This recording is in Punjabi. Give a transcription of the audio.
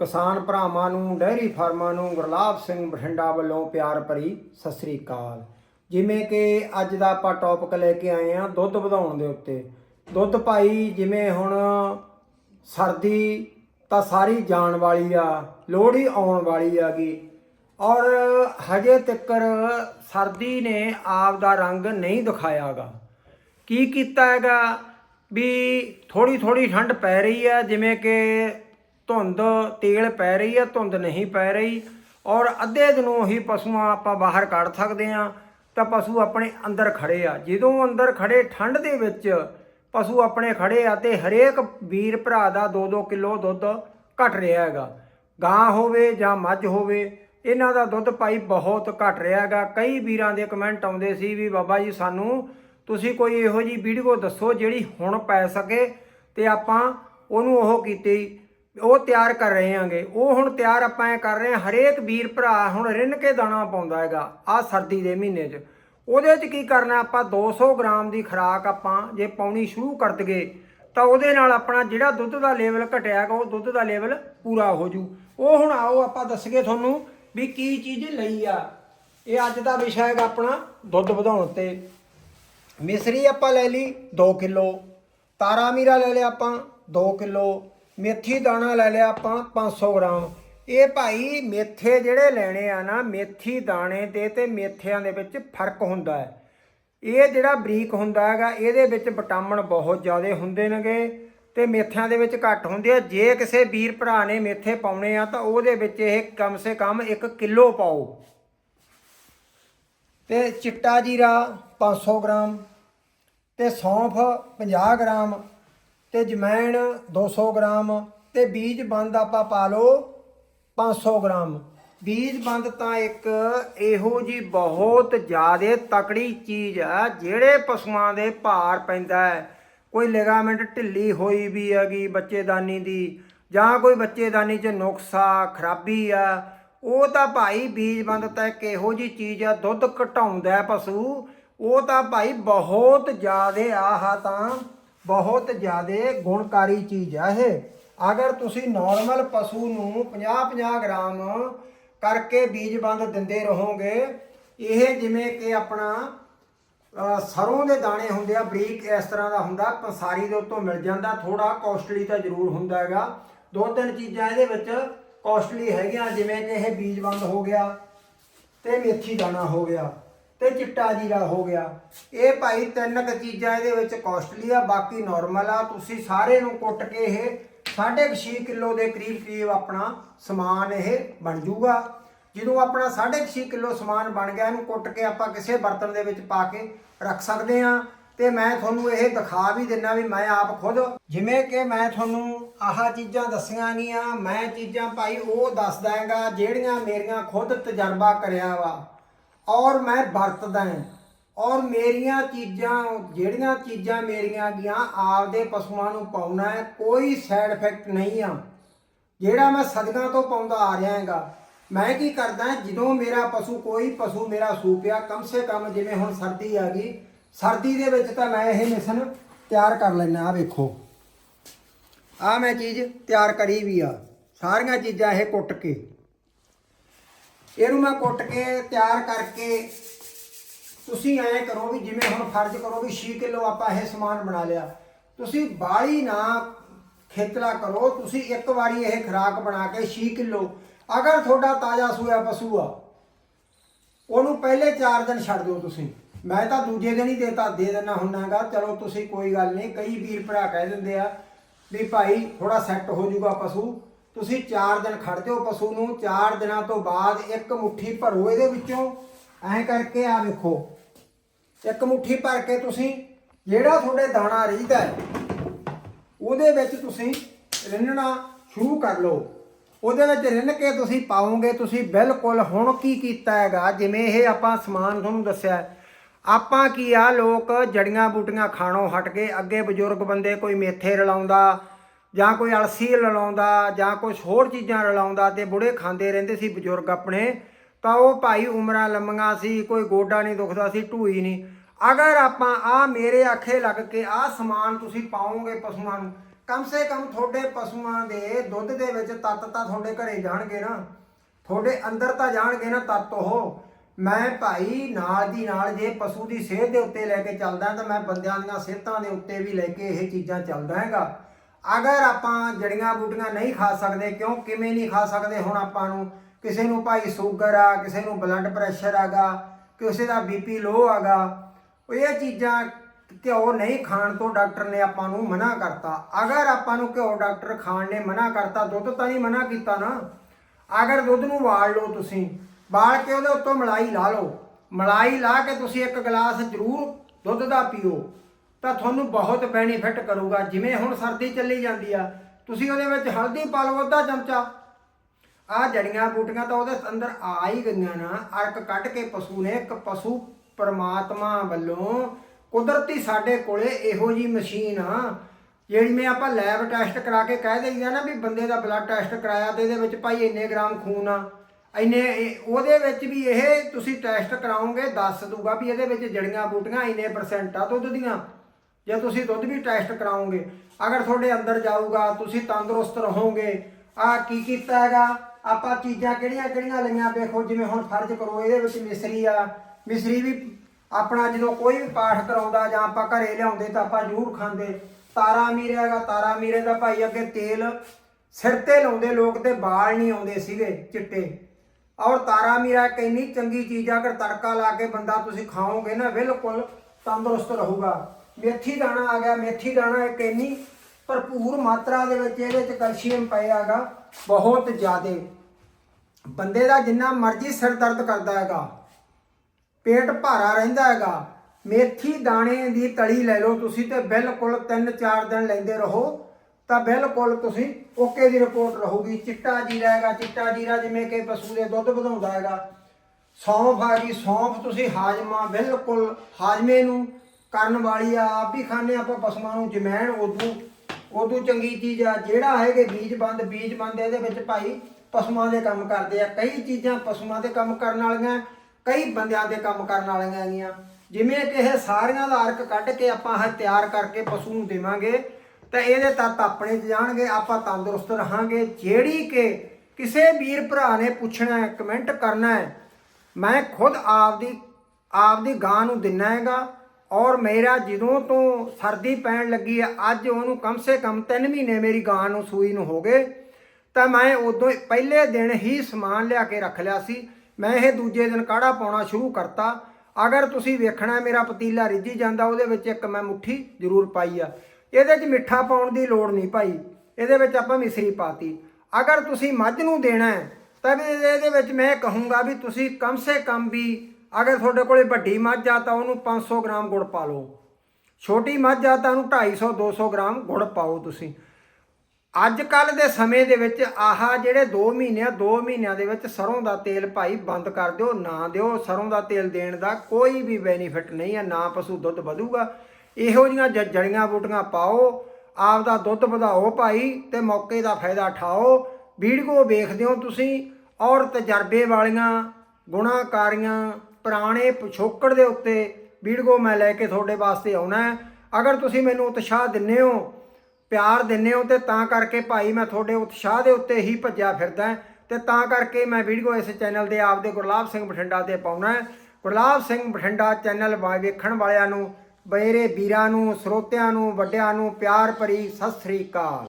ਕਿਸਾਨ ਭਰਾਵਾਂ ਨੂੰ ਡੈਰੀ ਫਾਰਮਾਂ ਨੂੰ ਗੁਰਲਾਬ ਸਿੰਘ ਬਠਿੰਡਾ ਵੱਲੋਂ ਪਿਆਰ ਭਰੀ ਸਤਿ ਸ੍ਰੀ ਅਕਾਲ। ਜਿਵੇਂ ਕਿ ਅੱਜ ਦਾ ਆਪਾਂ ਟੌਪਿਕ ਲੈ ਕੇ ਆਏ ਆ ਦੁੱਧ ਵਧਾਉਣ ਦੇ ਉੱਤੇ। ਦੁੱਧ ਭਾਈ, ਜਿਵੇਂ ਹੁਣ ਸਰਦੀ ਤਾਂ ਸਾਰੀ ਜਾਣ ਵਾਲੀ ਆ, ਲੋਹੜੀ ਆਉਣ ਵਾਲੀ ਆਗੀ। ਔਰ ਹਜੇ ਤੱਕ ਸਰਦੀ ਨੇ ਆਪ ਦਾ ਰੰਗ ਨਹੀਂ ਦਿਖਾਇਆਗਾ। ਕੀ ਕੀਤਾ ਹੈਗਾ? ਵੀ ਥੋੜੀ ਥੋੜੀ ਠੰਡ ਪੈ ਰਹੀ ਹੈ ਜਿਵੇਂ ਕਿ ਧੁੰਦ ਤੇਲ ਪੈ ਰਹੀ ਹੈ, ਧੁੰਦ ਨਹੀਂ ਪੈ ਰਹੀ ਔਰ ਅੱਧੇ ਦਿਨੋਂ ਹੀ ਪਸ਼ੂਆਂ ਆਪਾਂ ਬਾਹਰ ਕੱਢ ਸਕਦੇ ਆ ਤਾਂ ਪਸ਼ੂ ਆਪਣੇ ਅੰਦਰ ਖੜੇ ਆ। ਜਦੋਂ ਅੰਦਰ ਖੜੇ ਠੰਡ ਦੇ ਵਿੱਚ, ਪਸ਼ੂ ਆਪਣੇ ਖੜੇ ਆ ਤੇ ਹਰੇਕ ਵੀਰ ਭਰਾ ਦਾ 2-2 ਕਿਲੋ ਦੁੱਧ ਘਟ ਰਿਹਾ ਹੈਗਾ। ਗਾਂ ਹੋਵੇ ਜਾਂ ਮੱਝ ਹੋਵੇ, ਇਹਨਾਂ ਦਾ ਦੁੱਧ ਭਾਈ ਬਹੁਤ ਘਟ ਰਿਹਾ ਹੈਗਾ। ਕਈ ਵੀਰਾਂ ਦੇ ਕਮੈਂਟ ਆਉਂਦੇ ਸੀ ਵੀ ਬਾਬਾ ਜੀ, ਸਾਨੂੰ ਤੁਸੀਂ ਕੋਈ ਇਹੋ ਜੀ ਵੀਡੀਓ ਦੱਸੋ ਜਿਹੜੀ ਹੁਣ ਪੈ ਸਕੇ ਤੇ ਆਪਾਂ ਉਹਨੂੰ ਉਹ ਕੀਤੀ। ਉਹ ਤਿਆਰ ਕਰ ਰਹੇ ਹਾਂਗੇ ਉਹ ਹੁਣ ਤਿਆਰ ਆਪਾਂ ਇਹ ਕਰ ਰਹੇ ਹਾਂ, ਹਰੇਕ ਵੀਰ ਭਰਾ ਹੁਣ ਰਿੰਨ ਕੇ ਦਾਣਾ ਪਾਉਂਦਾ ਹੈਗਾ ਆ ਸਰਦੀ ਦੇ ਮਹੀਨੇ 'ਚ। ਉਹਦੇ 'ਚ ਕੀ ਕਰਨਾ, ਆਪਾਂ 200 ਗ੍ਰਾਮ ਦੀ ਖੁਰਾਕ ਆਪਾਂ ਜੇ ਪਾਉਣੀ ਸ਼ੁਰੂ ਕਰ ਦਈਏ, ਤਾਂ ਉਹਦੇ ਨਾਲ ਆਪਣਾ ਜਿਹੜਾ ਦੁੱਧ ਦਾ ਲੈਵਲ ਘਟਿਆ ਹੈਗਾ, ਉਹ ਦੁੱਧ ਦਾ ਲੈਵਲ ਪੂਰਾ ਹੋ ਜੂ। ਉਹ ਹੁਣ ਆਓ ਆਪਾਂ ਦੱਸਗੇ ਤੁਹਾਨੂੰ ਵੀ ਕੀ ਚੀਜ਼ ਲਈ ਆ। ਇਹ ਅੱਜ ਦਾ ਵਿਸ਼ਾ ਹੈਗਾ ਆਪਣਾ ਦੁੱਧ ਵਧਾਉਣ ਤੇ। ਮਿਸਰੀ ਆਪਾਂ ਲੈ ਲਈ 2 ਕਿਲੋ ਤਾਰਾ ਮੀਰਾ ਲੈ ਲਿਆ ਆਪਾਂ 2 ਕਿਲੋ ਮੇਥੀ ਦਾਣਾ ਲੈ ਲਿਆ ਆਪਾਂ 500 ਗ੍ਰਾਮ। ਇਹ ਭਾਈ ਮੇਥੇ ਜਿਹੜੇ ਲੈਣੇ ਆ ਨਾ, ਮੇਥੀ ਦਾਣੇ ਦੇ ਤੇ ਮੇਥਿਆਂ ਦੇ ਵਿੱਚ ਫ਼ਰਕ ਹੁੰਦਾ ਹੈ। ਇਹ ਜਿਹੜਾ ਬਰੀਕ ਹੁੰਦਾ ਹੈਗਾ, ਇਹਦੇ ਵਿੱਚ ਵਿਟਾਮਿਨ ਬਹੁਤ ਜ਼ਿਆਦਾ ਹੁੰਦੇ ਨੇਗੇ ਤੇ ਮੇਥਿਆਂ ਦੇ ਵਿੱਚ ਘੱਟ ਹੁੰਦੇ ਆ। ਜੇ ਕਿਸੇ ਵੀਰ ਭਰਾ ਨੇ ਮੇਥੇ ਪਾਉਣੇ ਆ, ਤਾਂ ਉਹਦੇ ਵਿੱਚ ਇਹ ਕਮ ਸੇ ਕਮ 1 ਕਿਲੋ ਪਾਓ। ਤੇ ਚਿੱਟਾ ਜੀਰਾ 500 ਗ੍ਰਾਮ ਤੇ ਸੌਂਫ 50 ਗ੍ਰਾਮ ਤੇ ਜਮੈਣ 200 ਗ੍ਰਾਮ ਤੇ ਬੀਜ ਬੰਦ ਆਪਾਂ ਪਾ ਲਓ 500 ਗ੍ਰਾਮ। ਬੀਜ ਬੰਦ ਤਾਂ ਇੱਕ ਇਹੋ ਜੀ ਬਹੁਤ ਜ਼ਿਆਦੇ ਤਕੜੀ ਚੀਜ਼ ਆ, ਜਿਹੜੇ ਪਸ਼ੂਆਂ ਦੇ ਭਾਰ ਪੈਂਦਾ ਹੈ। ਕੋਈ ਲਿਗਾਮੈਂਟ ਢਿੱਲੀ ਹੋਈ ਵੀ ਹੈਗੀ ਬੱਚੇਦਾਨੀ ਦੀ, ਜਾਂ ਕੋਈ ਬੱਚੇਦਾਨੀ 'ਚ ਨੁਕਸਾ, ਖਰਾਬੀ ਆ, ਉਹ ਤਾਂ ਭਾਈ ਬੀਜ ਬੰਦ ਤਾਂ ਇੱਕ ਇਹੋ ਜੀ ਚੀਜ਼ ਆ, ਦੁੱਧ ਘਟਾਉਂਦਾ ਪਸ਼ੂ। ਉਹ ਤਾਂ ਭਾਈ ਬਹੁਤ ਜ਼ਿਆਦੇ ਆਹਾ ਤਾਂ ਬਹੁਤ ਜ਼ਿਆਦਾ ਗੁਣਕਾਰੀ ਚੀਜ਼ ਆ ਇਹ। ਅਗਰ ਤੁਸੀਂ ਨਾਰਮਲ ਪਸ਼ੂ ਨੂੰ 50-50 ਗ੍ਰਾਮ ਕਰਕੇ ਬੀਜ ਬੰਦ ਦਿੰਦੇ ਰਹੋਗੇ ਇਹ ਜਿਵੇਂ ਕਿ ਆਪਣਾ ਅ, ਸਰੋਂ ਦੇ ਦਾਣੇ ਹੁੰਦੇ ਆ ਬਰੀਕ ਇਸ ਤਰ੍ਹਾਂ ਦਾ ਹੁੰਦਾ ਪੰਸਾਰੀ ਦੇ ਉੱਤੋਂ ਮਿਲ ਜਾਂਦਾ ਥੋੜਾ ਕੋਸਟਲੀ ਤਾਂ ਜ਼ਰੂਰ ਹੁੰਦਾ ਹੈਗਾ। ਦੋ ਤਿੰਨ ਚੀਜ਼ਾਂ ਇਹਦੇ ਵਿੱਚ ਕੋਸਟਲੀ ਹੈਗੀਆਂ ਜਿਵੇਂ ਕਿ ਇਹ ਬੀਜ ਬੰਦ ਹੋ ਗਿਆ ਤੇ ਮੇਥੀ ਦਾਣਾ ਹੋ ਗਿਆ। ਤੇ ਚਿੱਟਾ ਜੀਰਾ ਹੋ ਗਿਆ। ਇਹ ਭਾਈ ਤਿੰਨ ਕੁ ਚੀਜ਼ਾਂ ਇਹਦੇ ਵਿੱਚ ਕਾਸਟਲੀ ਆ, ਬਾਕੀ ਨਾਰਮਲ ਆ। ਤੁਸੀਂ ਸਾਰੇ ਨੂੰ ਕੁੱਟ ਕੇ ਇਹ 6.5 ਕਿਲੋ ਦੇ ਕਰੀਬ ਕਰੀਬ ਆਪਣਾ ਸਮਾਨ ਇਹ ਬਣ ਜੂਗਾ। ਜਦੋਂ ਆਪਣਾ 6.5 ਕਿਲੋ ਸਮਾਨ ਬਣ ਗਿਆ, ਇਹਨੂੰ ਕੁੱਟ ਕੇ ਆਪਾਂ ਕਿਸੇ ਬਰਤਨ ਦੇ ਵਿੱਚ ਪਾ ਕੇ ਰੱਖ ਸਕਦੇ ਆ ਤੇ ਮੈਂ ਤੁਹਾਨੂੰ ਇਹ ਦਿਖਾ ਵੀ ਦਿੰਨਾ ਵੀ ਮੈਂ ਆਪ ਖੁਦ, ਜਿਵੇਂ ਕਿ ਮੈਂ ਤੁਹਾਨੂੰ ਆਹ ਚੀਜ਼ਾਂ ਦੱਸੀਆਂ ਗੀਆਂ ਮੈਂ ਚੀਜ਼ਾਂ ਭਾਈ ਉਹ ਦੱਸ ਹੈਗਾ ਜਿਹੜੀਆਂ ਮੇਰੀਆਂ ਖੁਦ ਤਜਰਬਾ ਕਰਿਆ ਵਾ। ਔਰ ਮੈਂ ਵਰਤਦਾ ਹਾਂ। ਔਰ ਮੇਰੀਆਂ ਚੀਜ਼ਾਂ, ਜਿਹੜੀਆਂ ਚੀਜ਼ਾਂ ਮੇਰੀਆਂ ਗੀਆਂ ਆਪਦੇ ਪਸ਼ੂਆਂ ਨੂੰ ਪਾਉਣਾ ਹੈ, ਕੋਈ ਸਾਈਡ ਇਫੈਕਟ ਨਹੀਂ ਆ। ਜਿਹੜਾ ਮੈਂ ਸਦੀਆਂ ਤੋਂ ਪਾਉਂਦਾ ਆ ਰਿਹਾ ਹੈਗਾ, ਮੈਂ ਕੀ ਕਰਦਾ ਜਦੋਂ ਮੇਰਾ ਪਸ਼ੂ, ਕੋਈ ਪਸ਼ੂ ਮੇਰਾ ਸੂਪਿਆ, ਕਮ ਸੇ ਕਮ ਜਿਵੇਂ ਹੁਣ ਸਰਦੀ ਆ ਗਈ, ਸਰਦੀ ਦੇ ਵਿੱਚ ਤਾਂ ਮੈਂ ਇਹ ਮਿਸ਼ਨ ਤਿਆਰ ਕਰ ਲੈਣਾ ਆ ਵੇਖੋ। ਆ ਮੈਂ ਚੀਜ਼ ਤਿਆਰ ਕਰੀ ਵੀ ਆ। ਸਾਰੀਆਂ ਚੀਜ਼ਾਂ ਇਹ ਕੁੱਟ ਕੇ। ਇਹਨੂੰ ਮੈਂ ਕੁੱਟ ਕੇ ਤਿਆਰ ਕਰਕੇ ਤੁਸੀਂ ਐਂ ਕਰੋ ਵੀ ਜਿਵੇਂ ਹੁਣ ਫਰਜ਼ ਕਰੋ ਵੀ 6 ਕਿਲੋ ਆਪਾਂ ਇਹ ਸਮਾਨ ਬਣਾ ਲਿਆ। ਤੁਸੀਂ ਬਾਲੀ ਨਾ ਖੇਤਲਾ ਕਰੋ, ਤੁਸੀਂ ਇੱਕ ਵਾਰੀ ਇਹ ਖਰਾਕ ਬਣਾ ਕੇ 6 ਕਿਲੋ, ਅਗਰ ਤੁਹਾਡਾ ਤਾਜ਼ਾ ਸੂਆ ਪਸ਼ੂ ਆ, ਉਹਨੂੰ ਪਹਿਲੇ 4 ਦਿਨ ਛੱਡ ਦਿਓ ਤੁਸੀਂ। ਮੈਂ ਤਾਂ ਦੂਜੇ ਦਿਨ ਹੀ ਦੇਤਾ ਦੇ ਦੇਣਾ ਹੁੰਨਾਗਾ, ਚਲੋ ਤੁਸੀਂ ਕੋਈ ਗੱਲ ਨਹੀਂ, ਕਈ ਵੀਰ ਭਰਾ ਕਹਿ ਦਿੰਦੇ ਆ ਵੀ ਭਾਈ ਥੋੜਾ ਸੈੱਟ ਹੋ ਜਾਊਗਾ ਪਸ਼ੂ। ਤੁਸੀਂ 4 ਦਿਨ ਖੜ ਦਿਓ ਪਸ਼ੂ ਨੂੰ 4 ਦਿਨਾਂ ਤੋਂ ਬਾਅਦ ਇੱਕ ਮੁੱਠੀ ਭਰੋ ਇਹਦੇ ਵਿੱਚੋਂ। ਐਂ ਕਰਕੇ ਆ ਵੇਖੋ। ਇੱਕ ਮੁੱਠੀ ਭਰ ਕੇ ਤੁਸੀਂ ਜਿਹੜਾ ਤੁਹਾਡੇ ਦਾਣਾ ਰੀਦਾ ਹੈ, ਉਹਦੇ ਵਿੱਚ ਤੁਸੀਂ ਰਿੰਨਣਾ ਸ਼ੁਰੂ ਕਰ ਲਓ। ਉਹਦੇ ਵਿੱਚ ਰਿੰਨ ਕੇ ਤੁਸੀਂ ਪਾਓਗੇ, ਤੁਸੀਂ ਬਿਲਕੁਲ ਹੁਣ ਕੀ ਕੀਤਾ ਹੈਗਾ, ਜਿਵੇਂ ਇਹ ਆਪਾਂ ਸਮਾਨ ਤੁਹਾਨੂੰ ਦੱਸਿਆ ਆਪਾਂ ਕੀ ਆ, ਲੋਕ ਜੜੀਆਂ ਬੂਟੀਆਂ ਖਾਣੋਂ ਹਟ ਕੇ ਅੱਗੇ ਬਜ਼ੁਰਗ ਬੰਦੇ ਕੋਈ ਮੇਥੇ ਰਲਾਉਂਦਾ ਜਾਂ ਕੋਈ ਅਲਸੀ ਰਲਾਉਂਦਾ, ਜਾਂ ਕੁਝ ਹੋਰ ਚੀਜ਼ਾਂ ਰਲਾਉਂਦਾ ਤੇ ਬੁੜੇ ਖਾਂਦੇ ਰਹਿੰਦੇ ਸੀ ਬਜ਼ੁਰਗ ਆਪਣੇ, ਤਾਂ ਉਹ ਭਾਈ ਉਮਰਾਂ ਲੰਮੀਆਂ ਸੀ, ਕੋਈ ਗੋਡਾ ਨਹੀਂ ਦੁਖਦਾ ਸੀ, ਢੂਈ ਨਹੀਂ। ਅਗਰ ਆਪਾਂ ਆ ਮੇਰੇ ਆਖੇ ਲੱਗ ਕੇ ਆ ਸਮਾਨ ਤੁਸੀਂ ਪਾਓਗੇ ਪਸ਼ੂਆਂ ਨੂੰ, ਕਮ ਸੇ ਕਮ ਤੁਹਾਡੇ ਪਸ਼ੂਆਂ ਦੇ ਦੁੱਧ ਦੇ ਵਿੱਚ ਤੱਤ ਤਾਂ ਤੁਹਾਡੇ ਘਰੇ ਜਾਣਗੇ ਨਾ। ਤੁਹਾਡੇ ਅੰਦਰ ਤਾਂ ਜਾਣਗੇ ਨਾ ਤੱਤ ਉਹ। ਮੈਂ ਭਾਈ ਨਾਲ ਦੀ ਨਾਲ ਜੇ ਪਸ਼ੂ ਦੀ ਸਿਹਤ ਦੇ ਉੱਤੇ ਲੈ ਕੇ ਚੱਲਦਾ ਤਾਂ ਮੈਂ ਬੰਦਿਆਂ ਦੀਆਂ ਸਿਹਤਾਂ ਦੇ ਉੱਤੇ ਵੀ ਲੈ ਕੇ ਇਹ ਚੀਜ਼ਾਂ ਚੱਲਦਾ ਹੈਗਾ। ਅਗਰ ਆਪਾਂ ਜੜੀਆਂ ਬੂਟੀਆਂ ਨਹੀਂ ਖਾ ਸਕਦੇ, ਕਿਉਂ ਕਿਵੇਂ ਨਹੀਂ ਖਾ ਸਕਦੇ ਹੁਣ ਆਪਾਂ ਨੂੰ? ਕਿਸੇ ਨੂੰ ਭਾਈ ਸ਼ੂਗਰ ਆ, ਕਿਸੇ ਨੂੰ ਬਲੱਡ ਪ੍ਰੈਸ਼ਰ ਆਗਾ, ਕਿਸੇ ਦਾ ਬੀਪੀ ਲੋ ਆਗਾ ਉਹ ਇਹ ਚੀਜ਼ਾਂ ਘਿਓ ਨਹੀਂ ਖਾਣ ਤੋਂ ਡਾਕਟਰ ਨੇ ਆਪਾਂ ਨੂੰ ਮਨਾ ਕਰਤਾ। ਅਗਰ ਆਪਾਂ ਨੂੰ ਘਿਓ ਡਾਕਟਰ ਖਾਣ ਨੇ ਮਨਾ ਕਰਤਾ, ਦੁੱਧ ਤਾਂ ਨਹੀਂ ਮਨਾ ਕੀਤਾ ਨਾ। ਅਗਰ ਦੁੱਧ ਨੂੰ ਵਾਲ ਲਓ ਤੁਸੀਂ, ਵਾਲ ਕੇ ਉਹਦੇ ਉੱਤੋਂ ਮਲਾਈ ਲਾ ਲਓ। ਮਲਾਈ ਲਾ ਕੇ ਤੁਸੀਂ ਇੱਕ ਗਲਾਸ ਜ਼ਰੂਰ ਦੁੱਧ ਦਾ ਪੀਓ। ਤਾਂ ਤੁਹਾਨੂੰ ਬਹੁਤ ਬੈਨੀਫਿਟ ਕਰੂਗਾ, ਜਿਵੇਂ ਹੁਣ ਸਰਦੀ ਚੱਲੀ ਜਾਂਦੀ ਆ। ਤੁਸੀਂ ਉਹਦੇ ਵਿੱਚ ਹਲਦੀ ਪਾ ਲਓ ਅੱਧਾ ਚਮਚਾ। ਆ ਜੜੀਆਂ ਬੂਟੀਆਂ ਤਾਂ ਉਹਦੇ ਅੰਦਰ ਆ ਹੀ ਗਈਆਂ ਨਾ। ਅਰਕ ਕੱਢ ਕੇ ਪਸ਼ੂ ਨੇ, ਇੱਕ ਪਸ਼ੂ ਪਰਮਾਤਮਾ ਵੱਲੋਂ ਕੁਦਰਤੀ ਸਾਡੇ ਕੋਲੇ ਇਹੋ ਜੀ ਮਸ਼ੀਨ ਆ, ਜਿਹੜੀ ਮੈਂ ਆਪਾਂ ਲੈਬ ਟੈਸਟ ਕਰਾ ਕੇ ਕਹਿ ਦਈਦਾ ਨਾ ਵੀ ਬੰਦੇ ਦਾ ਬਲੱਡ ਟੈਸਟ ਕਰਾਇਆ ਤੇ ਇਹਦੇ ਵਿੱਚ ਭਾਈ ਇੰਨੇ ਗ੍ਰਾਮ ਖੂਨ ਆ। ਇੰਨੇ ਇਹ- ਉਹਦੇ ਵਿੱਚ ਵੀ ਇਹ ਤੁਸੀਂ ਟੈਸਟ ਕਰਾਓਗੇ, ਦੱਸ ਦੂਗਾ ਵੀ ਇਹਦੇ ਵਿੱਚ ਜੜੀਆਂ ਬੂਟੀਆਂ ਇੰਨੇ ਪਰਸੈਂਟ ਆ ਦੁੱਧ ਦੀਆਂ। ਜੇ ਤੁਸੀਂ ਦੁੱਧ ਵੀ ਟੈਸਟ ਕਰਾਓਗੇ, ਅਗਰ ਤੁਹਾਡੇ ਅੰਦਰ ਜਾਊਗਾ, ਤੁਸੀਂ ਤੰਦਰੁਸਤ ਰਹੋਗੇ ਆ ਕੀ ਕੀਤਾ ਹੈਗਾ? ਆਪਾਂ ਚੀਜ਼ਾਂ ਕਿਹੜੀਆਂ ਕਿਹੜੀਆਂ ਲਈਆਂ ਵੇਖੋ, ਜਿਵੇਂ ਹੁਣ ਫਰਜ਼ ਕਰੋ ਇਹਦੇ ਵਿੱਚ ਮਿਸਰੀ ਆ। ਮਿਸਰੀ ਵੀ ਆਪਣਾ ਜਦੋਂ ਕੋਈ ਵੀ ਪਾਠ ਕਰਾਉਂਦਾ ਜਾਂ ਆਪਾਂ ਘਰੇ ਲਿਆਉਂਦੇ ਤਾਂ ਆਪਾਂ ਜ਼ਰੂਰ ਖਾਂਦੇ। ਤਾਰਾ ਮੀਰੇ ਹੈਗਾ, ਤਾਰਾ ਮੀਰੇ ਦਾ ਭਾਈ ਅੱਗੇ ਤੇਲ ਸਿਰ ਤੇ ਲਾਉਂਦੇ, ਲੋਕ ਤੇ ਵਾਲ ਨਹੀਂ ਆਉਂਦੇ ਸੀਗੇ, ਚਿੱਟੇ। ਔਰ ਤਾਰਾ ਮੀਰਾ ਇੱਕ ਇੰਨੀ ਚੰਗੀ ਚੀਜ਼ ਆ, ਅਗਰ ਤੜਕਾ ਲਾ ਕੇ ਬੰਦਾ ਤੁਸੀਂ ਖਾਓਗੇ ਨਾ, ਬਿਲਕੁਲ ਤੰਦਰੁਸਤ ਰਹੂਗਾ। ਮੇਥੀ ਦਾਣਾ ਆ ਗਿਆ, ਮੇਥੀ ਦਾਣਾ ਇੱਕ ਇੰਨੀ ਭਰਪੂਰ ਮਾਤਰਾ ਦੇ ਵਿੱਚ ਇਹਦੇ ਚ ਕੈਲਸ਼ੀਅਮ ਪਿਆਗਾ ਬਹੁਤ ਜ਼ਿਆਦੇ। ਬੰਦੇ ਦਾ ਜਿੰਨਾ ਮਰਜ਼ੀ ਸਿਰ ਦਰਦ ਕਰਦਾ ਹੈਗਾ, ਪੇਟ ਭਾਰਾ ਰਹਿੰਦਾ ਹੈਗਾ, ਮੇਥੀ ਦਾਣੇ ਦੀ ਤਲੀ ਲੈ ਲਓ ਤੁਸੀਂ ਤੇ ਬਿਲਕੁਲ 3-4 ਦਿਨ ਲੈਂਦੇ ਰਹੋ, ਤਾਂ ਬਿਲਕੁਲ ਤੁਸੀਂ ਓਕੇ ਦੀ ਰਿਪੋਰਟ ਰਹੂਗੀ। ਚਿੱਟਾ ਜੀਰਾ ਹੈਗਾ, ਚਿੱਟਾ ਜੀਰਾ ਜਿਵੇਂ ਕਿ ਪਸ਼ੂ ਦੇ ਦੁੱਧ ਵਧਾਉਂਦਾ ਹੈਗਾ, ਸੌਂਫ ਆ ਗਈ ਸੌਂਫ ਤੁਸੀਂ ਹਾਜਮਾ ਬਿਲਕੁਲ ਹਾਜਮੇ ਨੂੰ ਕਰਨ ਵਾਲੀ ਆ, ਆਪ ਵੀ ਖਾਣੇ ਆਪਾਂ ਪਸ਼ੂਆਂ ਨੂੰ, ਜਮੈਣ, ਉਦੋਂ ਉਦੋਂ ਚੰਗੀ ਚੀਜ਼ ਆ। ਜਿਹੜਾ ਹੈਗੇ ਬੀਜ ਬੰਦ ਬੀਜ ਬੰਦ ਇਹਦੇ ਵਿੱਚ ਭਾਈ ਪਸ਼ੂਆਂ ਦੇ ਕੰਮ ਕਰਦੇ ਆ। ਕਈ ਚੀਜ਼ਾਂ ਪਸ਼ੂਆਂ ਦੇ ਕੰਮ ਕਰਨ ਵਾਲੀਆਂ, ਕਈ ਬੰਦਿਆਂ ਦੇ ਕੰਮ ਕਰਨ ਵਾਲੀਆਂ ਹੈਗੀਆਂ। ਜਿਵੇਂ ਕਿ ਇਹ ਸਾਰਿਆਂ ਦਾ ਅਰਕ ਕੱਢ ਕੇ ਆਪਾਂ ਇਹ ਤਿਆਰ ਕਰਕੇ ਪਸ਼ੂ ਨੂੰ ਦੇਵਾਂਗੇ, ਤਾਂ ਇਹਦੇ ਤੱਤ ਆਪਣੇ ਜਾਣਗੇ, ਆਪਾਂ ਤੰਦਰੁਸਤ ਰਹਾਂਗੇ। ਜਿਹੜੀ ਕਿ ਕਿਸੇ ਵੀਰ ਭਰਾ ਨੇ ਪੁੱਛਣਾ ਹੈ ਕਮੈਂਟ ਕਰਨਾ ਹੈ, ਮੈਂ ਖੁਦ ਆਪਦੀ ਆਪਦੀ ਗਾਂ ਨੂੰ ਦਿੰਨਾ ਹੈਗਾ। ਔਰ ਮੇਰਾ ਜਦੋਂ ਤੋਂ ਸਰਦੀ ਪੈਣ ਲੱਗੀ ਹੈ ਅੱਜ ਉਹਨੂੰ ਕਮ ਸੇ ਕਮ 3 ਮਹੀਨੇ ਮੇਰੀ ਗਾਂ ਨੂੰ ਸੂਈ ਨੂੰ ਹੋ ਗਏ, ਤਾਂ ਮੈਂ ਉਦੋਂ ਪਹਿਲੇ ਦਿਨ ਹੀ ਸਮਾਨ ਲਿਆ ਕੇ ਰੱਖ ਲਿਆ ਸੀ। ਮੈਂ ਇਹ ਦੂਜੇ ਦਿਨ ਕਾੜਾ ਪਾਉਣਾ ਸ਼ੁਰੂ ਕਰਤਾ। ਅਗਰ ਤੁਸੀਂ ਵੇਖਣਾ ਮੇਰਾ ਪਤੀਲਾ ਰਿੱਝੀ ਜਾਂਦਾ, ਉਹਦੇ ਵਿੱਚ ਇੱਕ ਮੈਂ ਮੁੱਠੀ ਜ਼ਰੂਰ ਪਾਈ ਆ। ਇਹਦੇ 'ਚ ਮਿੱਠਾ ਪਾਉਣ ਦੀ ਲੋੜ ਨਹੀਂ ਭਾਈ। ਇਹਦੇ ਵਿੱਚ ਆਪਾਂ ਮਿਸਰੀ ਪਾਤੀ। ਅਗਰ ਤੁਸੀਂ ਮੱਝ ਨੂੰ ਦੇਣਾ ਹੈ, ਤਾਂ ਵੀ ਇਹਦੇ ਵਿੱਚ ਮੈਂ ਕਹੂੰਗਾ ਵੀ ਤੁਸੀਂ ਕਮ ਸੇ ਕਮ ਵੀ ਅਗਰ ਤੁਹਾਡੇ ਕੋਲੇ ਵੱਡੀ ਮੱਝ ਆ ਤਾਂ ਉਹਨੂੰ 500 ਗ੍ਰਾਮ ਗੁੜ ਪਾ ਲਓ। ਛੋਟੀ ਮੱਝ ਆ ਤਾਂ ਉਹਨੂੰ 250 200 ਗ੍ਰਾਮ ਗੁੜ ਪਾਓ ਤੁਸੀਂ। ਅੱਜ ਕੱਲ ਦੇ ਸਮੇਂ ਦੇ ਵਿੱਚ ਆਹ ਜਿਹੜੇ 2 ਮਹੀਨੇ ਆ 2 ਮਹੀਨਿਆਂ ਦੇ ਵਿੱਚ ਸਰੋਂ ਦਾ ਤੇਲ ਭਾਈ ਬੰਦ ਕਰ ਦਿਓ, ਨਾ ਦਿਓ। ਸਰੋਂ ਦਾ ਤੇਲ ਦੇਣ ਦਾ ਕੋਈ ਵੀ ਬੈਨੀਫਿਟ ਨਹੀਂ ਹੈ ਨਾ ਪਸ਼ੂ ਦੁੱਧ ਵਧੂਗਾ। ਇਹੋ ਜੀਆਂ ਜੜੀਆਂ ਬੂਟੀਆਂ ਪਾਓ ਆਪ ਦਾ ਦੁੱਧ ਵਧਾਓ ਭਾਈ ਤੇ ਮੌਕੇ ਦਾ ਫਾਇਦਾ ਉਠਾਓ। ਵੀਡੀਓ ਵੇਖਦੇ ਹੋ ਤੁਸੀਂ ਔਰ ਤਜਰਬੇ ਵਾਲੀਆਂ, ਗੁਣਾਕਾਰੀਆਂ ਪੁਰਾਣੇ ਪਿਛੋਕੜ ਦੇ ਉੱਤੇ ਵੀਡੀਓ ਮੈਂ ਲੈ ਕੇ ਤੁਹਾਡੇ ਵਾਸਤੇ ਆਉਣਾ ਹੈ। ਅਗਰ ਤੁਸੀਂ ਮੈਨੂੰ ਉਤਸ਼ਾਹ ਦਿੰਦੇ ਹੋ, ਪਿਆਰ ਦਿੰਦੇ ਹੋ, ਤੇ ਤਾਂ ਕਰਕੇ ਭਾਈ ਮੈਂ ਤੁਹਾਡੇ ਉਤਸ਼ਾਹ ਦੇ ਉੱਤੇ ਹੀ ਭੱਜਿਆ ਫਿਰਦਾ ਹਾਂ। ਤੇ ਤਾਂ ਕਰਕੇ ਮੈਂ ਵੀਡੀਓ ਇਸ ਚੈਨਲ ਦੇ ਆਪਦੇ ਗੁਰਲਾਬ ਸਿੰਘ ਬਠਿੰਡਾ ਤੇ ਪਾਉਣਾ ਹੈ। ਗੁਰਲਾਬ ਸਿੰਘ ਬਠਿੰਡਾ ਚੈਨਲ ਵਾ, ਵੇਖਣ ਵਾਲਿਆਂ ਨੂੰ ਮੇਰੇ ਵੀਰਾਂ ਨੂੰ, ਸਰੋਤਿਆਂ ਨੂੰ, ਵੱਡਿਆਂ ਨੂੰ ਪਿਆਰ ਭਰੀ ਸਤਿ ਸ੍ਰੀ ਅਕਾਲ।